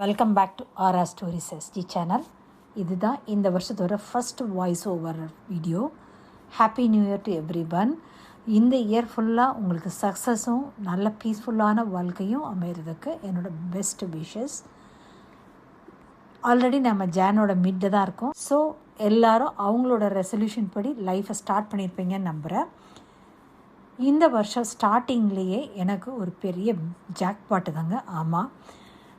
Welcome back to RR stories ST channel இதுதான் இந்த வருஷத்தோட first voice over video happy new year to everyone இந்த year ஃபுல்லாக உங்களுக்கு சக்ஸஸும் நல்ல பீஸ்ஃபுல்லான வாழ்க்கையும் அமைகிறதுக்கு என்னோடய பெஸ்ட் விஷஸ் ஆல்ரெடி நம்ம ஜானோட மிட்டு தான் இருக்கோம். ஸோ எல்லாரும் அவங்களோட ரெசல்யூஷன் படி லைஃப்பை ஸ்டார்ட் பண்ணியிருப்பீங்கன்னு நம்புகிறேன் இந்த வருஷம் ஸ்டார்டிங்லேயே எனக்கு ஒரு பெரிய ஜாக்பாட்டு தாங்க. ஆமாம்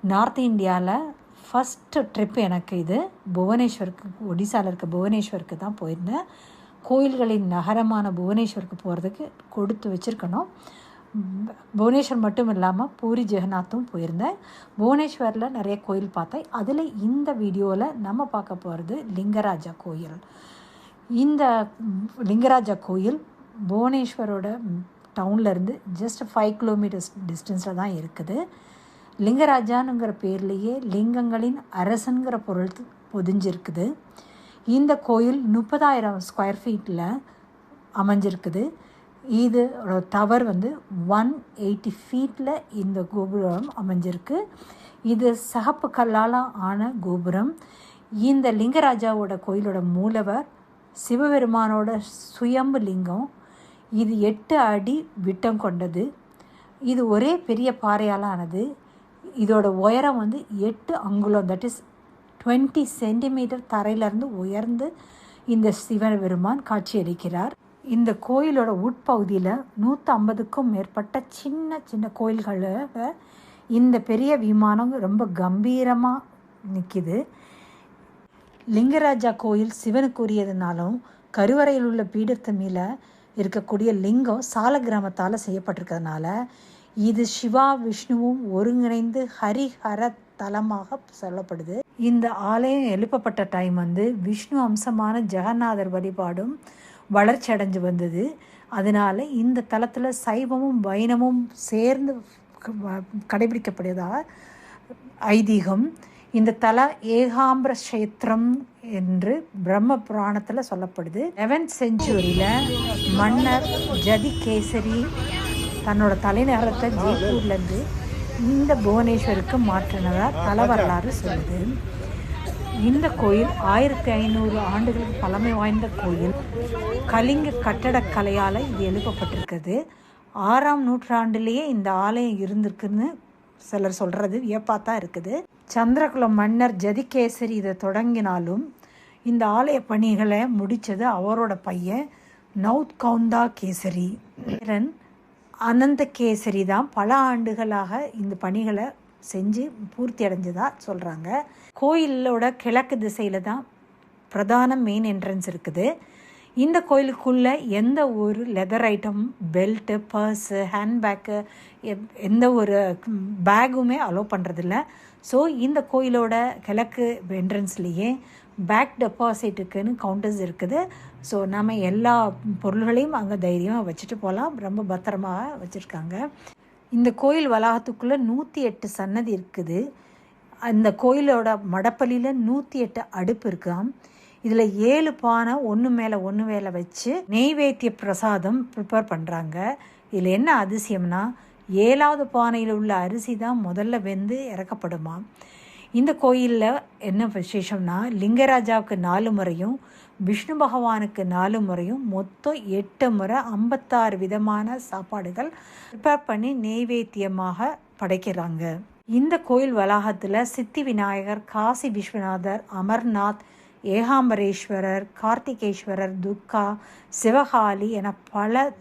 நார்த் இந்தியாவில் ஃபஸ்ட்டு ட்ரிப் எனக்கு இது. புவனேஸ்வருக்கு ஒடிசாவில் இருக்க புவனேஸ்வருக்கு தான் போயிருந்தேன். கோயில்களின் நகரமான புவனேஸ்வருக்கு போகிறதுக்கு கொடுத்து வச்சுருக்கணும். புவனேஸ்வர் மட்டும் இல்லாமல் பூரி ஜெகநாத்தும் போயிருந்தேன். புவனேஸ்வரில் நிறைய கோயில் பார்த்தேன். அதில் இந்த வீடியோவில் நம்ம பார்க்க போகிறது லிங்கராஜா கோயில். இந்த லிங்கராஜா கோயில் புவனேஸ்வரோட டவுன்லேருந்து ஜஸ்ட் ஃபைவ் கிலோமீட்டர்ஸ் டிஸ்டன்ஸில் தான் இருக்குது. லிங்கராஜானுங்கிற பேர்லேயே லிங்கங்களின் அரசனுங்கிற பொருள் பொதிஞ்சிருக்குது. இந்த கோயில் முப்பதாயிரம் ஸ்கொயர் ஃபீட்டில் அமைஞ்சிருக்குது. இதோட டவர் வந்து ஒன் எயிட்டி ஃபீட்டில் இந்த கோபுரம் அமைஞ்சிருக்கு. இது சகப்பு கல்லால் ஆன கோபுரம். இந்த லிங்கராஜாவோட கோயிலோட மூலவர் சிவபெருமானோட சுயம்பு லிங்கம். இது எட்டு அடி விட்டம் கொண்டது. இது ஒரே பெரிய பாறையால் ஆனது இதோட உயரம் வந்து எட்டு அங்குலம். தட் இஸ் டுவெண்ட்டி சென்டிமீட்டர் தரையிலேருந்து உயர்ந்து இந்த சிவபெருமான் காட்சியளிக்கிறார். இந்த கோயிலோட உட்பகுதியில் நூற்றி ஐம்பதுக்கும் மேற்பட்ட சின்ன சின்ன கோயில்களில் இந்த பெரிய விமானம் ரொம்ப கம்பீரமாக நிற்கிது லிங்கராஜா கோயில் சிவனுக்குரியதுனாலும் கருவறையில் உள்ள பீடத்து மேலே இருக்கக்கூடிய லிங்கம் சால கிராமத்தால் செய்யப்பட்டிருக்கிறதுனால இது சிவா விஷ்ணுவும் ஒருங்கிணைந்து ஹரிஹர தலமாக சொல்லப்படுது. இந்த ஆலயம் எழுப்பப்பட்ட டைம் வந்து விஷ்ணு அம்சமான ஜெகநாதர் வழிபாடும் வளர்ச்சி அடைஞ்சு வந்தது. அதனால் இந்த தலத்தில் சைவமும் வைணமும் சேர்ந்து கடைபிடிக்கப்படுவதாக ஐதீகம். இந்த தல ஏகாம்பர கஷேத்திரம் என்று பிரம்ம புராணத்தில் சொல்லப்படுது. லெவன்த் செஞ்சுரியில் மன்னர் ஜதி கேசரி தன்னோட தலைநகரத்தை ஜெய்ப்பூர்லேருந்து இந்த புவனேஸ்வருக்கு மாற்றினதாக தல வரலாறு சொல்லுது. இந்த கோயில் ஆயிரத்தி ஐநூறு ஆண்டுகளுக்கு பழமை வாய்ந்த கோயில். கலிங்க கட்டடக்கலையால் இது எழுப்பப்பட்டிருக்குது. ஆறாம் நூற்றாண்டிலேயே இந்த ஆலயம் இருந்திருக்குன்னு சிலர் சொல்கிறது வியப்பாக தான் இருக்குது. சந்திரகுலம் மன்னர் ஜதிகேசரி இதை தொடங்கினாலும் இந்த ஆலய பணிகளை முடித்தது அவரோட பையன் நவுத் கவுந்தா கேசரி. அனந்த கேசரி தான் பல ஆண்டுகளாக இந்த பணிகளை செஞ்சு பூர்த்தி அடைஞ்சதா சொல்கிறாங்க கோயிலோட கிழக்கு திசையில் தான் பிரதான மெயின் என்ட்ரன்ஸ் இருக்குது. இந்த கோயிலுக்குள்ளே எந்த ஒரு leather item belt purse handbag எந்த ஒரு பேக்குமே அலோவ் பண்ணுறதில்ல ஸோ இந்த கோயிலோட கிழக்கு என்ட்ரன்ஸ்லேயே பேக் டெபாசிட்டுக்குன்னு கவுண்டர்ஸ் இருக்குது. ஸோ நம்ம எல்லா பொருள்களையும் அங்கே தைரியமாக வச்சுட்டு போகலாம் ரொம்ப பத்திரமாக வச்சுருக்காங்க. இந்த கோயில் வளாகத்துக்குள்ளே நூற்றி எட்டு சன்னதி இருக்குது. அந்த கோயிலோட மடப்பள்ளியில் நூற்றி எட்டு அடுப்பு இருக்காம். இதில் ஏழு பானை ஒன்று மேலே ஒன்று மேலே வச்சு நெய்வேத்திய பிரசாதம் ப்ரிப்பேர் பண்ணுறாங்க இதில் என்ன அதிசயம்னா ஏழாவது பானையில் உள்ள அரிசி தான் முதல்ல வெந்து இறக்கப்படுமா? இந்த கோயிலில் என்ன விசேஷம்னா லிங்கராஜாவுக்கு நாலு முறையும் விஷ்ணு பகவானுக்கு நாலு முறையும் மொத்தம் எட்டு முறை ஐம்பத்தாறு விதமான சாப்பாடுகள் ப்ரிப்பேர் பண்ணி நெய்வேத்தியமாக படைக்கிறாங்க. இந்த கோயில் வளாகத்தில் சித்தி விநாயகர் காசி விஸ்வநாதர் அமர்நாத் ஏகாம்பரேஸ்வரர் கார்த்திகேஸ்வரர் துர்கா சிவகாளி என பல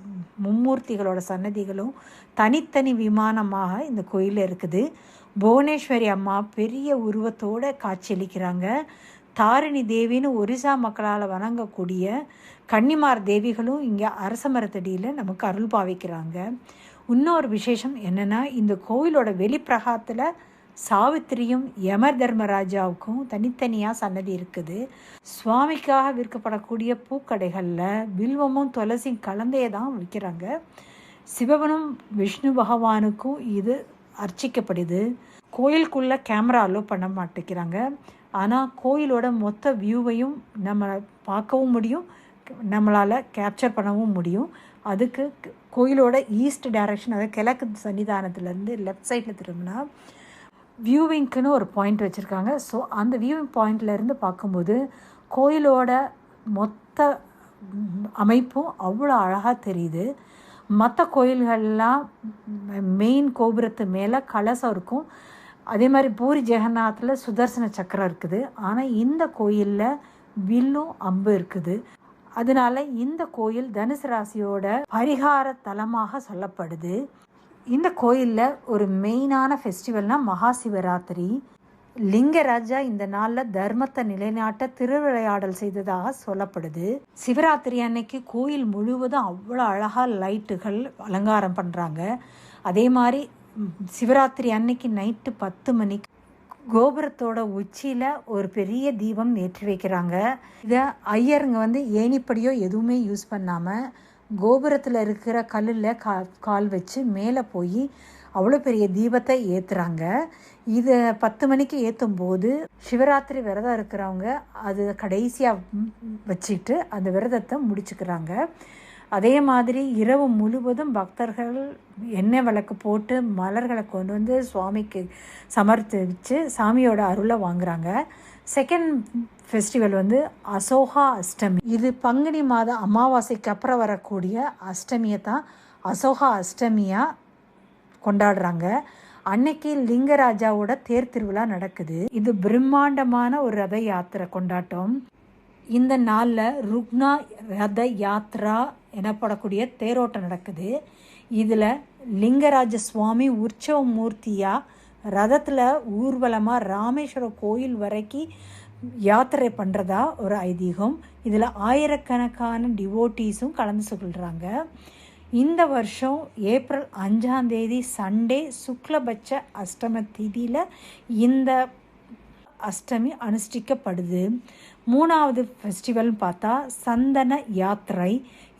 மும்மூர்த்திகளோட சன்னதிகளும் தனித்தனி விமானமாக இந்த கோயிலில் இருக்குது. புவனேஸ்வரி அம்மா பெரிய உருவத்தோடு காட்சியளிக்கிறாங்க. தாரிணி தேவின்னு ஒரிசா மக்களால் வணங்கக்கூடிய கன்னிமார் தேவிகளும் இங்கே அரச மரத்தடியில் நமக்கு அருள் பாவிக்கிறாங்க. இன்னொரு விசேஷம் என்னென்னா இந்த கோயிலோட வெளிப்பிரகாரத்தில் சாவித்திரியும் யமர் தர்மராஜாவுக்கும் தனித்தனியாக சன்னதி இருக்குது. சுவாமிக்காக விற்கப்படக்கூடிய பூக்கடைகளில் வில்வமும் துளசியும் கலந்தே தான் விற்கிறாங்க. சிவபனும் விஷ்ணு பகவானுக்கும் இது அர்ச்சிக்கப்படுது. கோயிலுக்குள்ளே கேமரா அலோவ் பண்ண மாட்டேங்கிறாங்க. ஆனால் கோயிலோட மொத்த வியூவையும் நம்ம பார்க்கவும் முடியும். நம்மளால் கேப்சர் பண்ணவும் முடியும். அதுக்கு கோயிலோட ஈஸ்ட் டைரக்ஷன் அதாவது கிழக்கு சன்னிதானத்துலேருந்து லெஃப்ட் சைடில் திரும்பினா வியூவிங்க்குன்னு ஒரு பாயிண்ட் வச்சுருக்காங்க. ஸோ அந்த வியூவிங் பாயிண்ட்லேருந்து பார்க்கும்போது கோயிலோட மொத்த அமைப்பும் அவ்வளோ அழகாக தெரியுது. மற்ற கோயில்கள்லாம் மெயின் கோபுரத்து மேலே கலசம் இருக்கும். அதே மாதிரி பூரி ஜெகநாத்தில் சுதர்சன சக்கரம் இருக்குது. ஆனால் இந்த கோயிலில் வில்லும் அம்பு இருக்குது. அதனால இந்த கோயில் தனுசு ராசியோட பரிகார தலமாக சொல்லப்படுது. இந்த கோயிலில் ஒரு மெயினான ஃபெஸ்டிவல்னால் மகா சிவராத்திரி லிங்கராஜா இந்த நாளில் தர்மத்தை நிலைநாட்ட திருவிளையாடல் செய்ததாக சொல்லப்படுது. சிவராத்திரி அன்னைக்கு கோயில் முழுவதும் அவ்வளோ அழகாக லைட்டுகள் அலங்காரம் பண்ணுறாங்க அதே மாதிரி சிவராத்திரி அன்னைக்கு நைட்டு பத்து மணிக்கு கோபுரத்தோட உச்சியில் ஒரு பெரிய தீபம் ஏற்றி வைக்கிறாங்க. இதை ஐயருங்க வந்து ஏணிப்படியோ எதுவுமே யூஸ் பண்ணாமல் கோபுரத்தில் இருக்கிற கல்லில் கா கால் வச்சு மேலே போய் அவ்வளோ பெரிய தீபத்தை ஏற்றுறாங்க இதை பத்து மணிக்கு ஏற்றும் போது சிவராத்திரி விரதம் இருக்கிறவங்க அது கடைசியாக வச்சுட்டு அந்த விரதத்தை முடிச்சுக்கிறாங்க. அதே மாதிரி இரவு முழுவதும் பக்தர்கள் எண்ணெய் விளக்கு போட்டு மலர்களை கொண்டு வந்து சுவாமிக்கு சமர்ப்பிச்சு சாமியோட அருளை வாங்குறாங்க. செகண்ட் ஃபெஸ்டிவல் வந்து அசோகா அஷ்டமி இது பங்குனி மாத அமாவாசைக்கு அப்புறம் வரக்கூடிய அஷ்டமியை தான் அசோகா அஷ்டமியாக கொண்டாடுறாங்க. அன்னைக்கு லிங்கராஜாவோட தேர் திருவிழா நடக்குது. இது பிரம்மாண்டமான ஒரு ரத யாத்திரை கொண்டாட்டம். இந்த நாளில் ருக்னா ரத யாத்ரா எனப்படக்கூடிய தேரோட்டம் நடக்குது. இதில் லிங்கராஜ சுவாமி உற்சவ மூர்த்தியாக ரதத்தில் ஊர்வலமாக ராமேஸ்வரம் கோயில் வரைக்கும் யாத்திரை பண்ணுறதா ஒரு ஐதீகம். இதில் ஆயிரக்கணக்கான டிவோட்டீஸும் கலந்து சொல்கிறாங்க இந்த வருஷம் ஏப்ரல் அஞ்சாம் தேதி சண்டே சுக்லபட்ச அஷ்டம திதியில் இந்த அஷ்டமி அனுஷ்டிக்கப்படுது. மூணாவது ஃபெஸ்டிவல்னு பார்த்தா சந்தன யாத்திரை.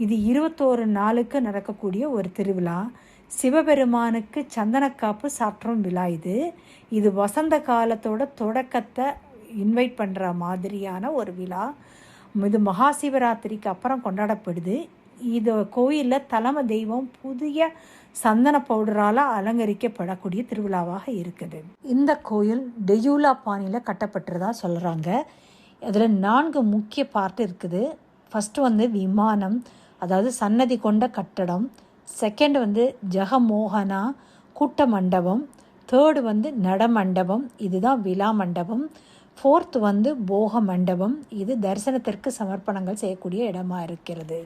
இது இருபத்தோரு நாளுக்கு நடக்கக்கூடிய ஒரு திருவிழா. சிவபெருமானுக்கு சந்தனக்காப்பு சாற்றும் விழா இது. இது வசந்த காலத்தோட தொடக்கத்தை இன்வைட் பண்ணுற மாதிரியான ஒரு விழா. இது மகா சிவராத்திரிக்கு அப்புறம் கொண்டாடப்படுது. இது கோயிலில் தலைமை தெய்வம் புதிய சந்தன பவுடரால் அலங்கரிக்கப்படக்கூடிய திருவிழாவாக இருக்குது. இந்த கோயில் டெயூலா பாணியில் கட்டப்பட்டுறதா சொல்கிறாங்க அதில் நான்கு முக்கிய பார்ட் இருக்குது. ஃபஸ்ட்டு வந்து விமானம் அதாவது சன்னதி கொண்ட கட்டடம். செகண்ட் வந்து ஜெகமோகனா கூட்ட மண்டபம். தேர்டு வந்து நடமண்டபம் இதுதான் விழா மண்டபம். ஃபோர்த் வந்து போக மண்டபம். இது தரிசனத்திற்கு சமர்ப்பணங்கள் செய்யக்கூடிய இடமா இருக்கிறது.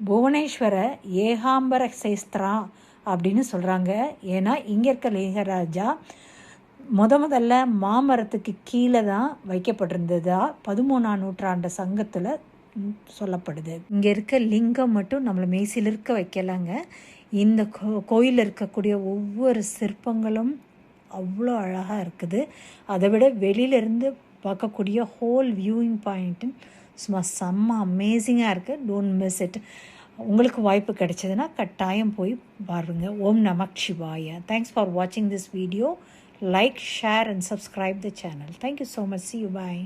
புவனேஸ்வர ஏகாம்பர சேஸ்திரா அப்படின்னு சொல்கிறாங்க ஏன்னா இங்கே இருக்க லிங்கராஜா முத முதல்ல மாமரத்துக்கு கீழே தான் வைக்கப்பட்டிருந்ததா? பதிமூணாம் நூற்றாண்டு சங்கத்தில் சொல்லப்படுது. இங்கே இருக்க லிங்கம் மட்டும் நம்மளை மெய்சில் இருக்க வைக்கலாங்க. இந்த கோ கோயிலில் இருக்கக்கூடிய ஒவ்வொரு சிற்பங்களும் அவ்வளோ அழகாக இருக்குது. அதை விட வெளியிலேருந்து பார்க்கக்கூடிய ஹோல் வியூவிங் பாயிண்ட்டுன்னு சும்மா செம்ம அமேசிங்காக இருக்குது டோன்ட் மிஸ் இட் உங்களுக்கு வாய்ப்பு கிடைச்சதுன்னா கட்டாயம் போய் பாருங்க. ஓம் நமக் சிவாய. தேங்க்ஸ் ஃபார் வாட்சிங் this video like share and subscribe the channel thank you so much see you bye